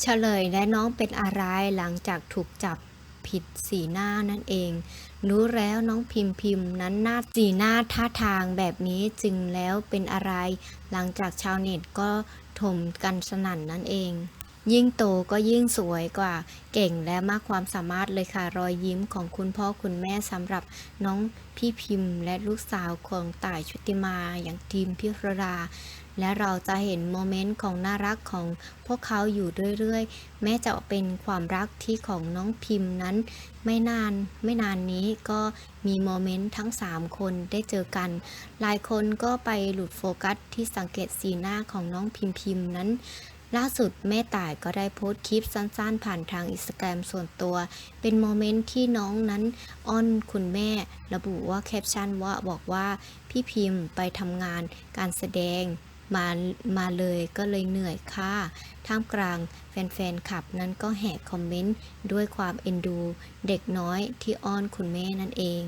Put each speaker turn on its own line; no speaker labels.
เฉลยและน้องเป็นอะไรหลังจากถูกจับผิดสีหน้านั่นเอง รู้แล้วน้องพิมพิมนั้นหน้าสีหน้าท่าทางแบบนี้จึงแล้วเป็นอะไร หลังจากชาวเน็ตก็ถมกันสนั่นนั่นเอง ยิ่งโตก็ยิ่งสวยกว่า เก่งและมากความสามารถเลยค่ะ รอยยิ้มของคุณพ่อคุณแม่สำหรับน้องพี่พิมพ์ และลูกสาวของต่ายชุติมาอย่างทีมพิรดาและเราจะเห็นโมเมนต์ของน่ารักของพวกเขาอยู่เรื่อยๆ แม้จะเป็นความรักที่ของน้องพิมพ์นั้น ไม่นานไม่นานนี้ก็มีโมเมนต์ทั้ง 3 คนได้เจอกัน หลายคนก็ไปหลุดโฟกัสที่สังเกตสีหน้าของน้องพิมพิมนั้น ล่าสุดแม่ต่ายก็ได้โพสต์คลิปสั้นๆ ผ่านทางอินสตาแกรมส่วนตัว เป็นโมเมนต์ที่น้องนั้นอ้อนคุณแม่ ระบุว่าแคปชั่นว่าบอกว่าพี่พิมพ์ไปทำงานการแสดงมามาเลยก็เลยเหนื่อยค่ะ ท่ามกลางแฟนๆคลับนั้นก็แห่คอมเมนต์ด้วยความเอ็นดู เด็กน้อยที่อ้อนคุณแม่นั่นเอง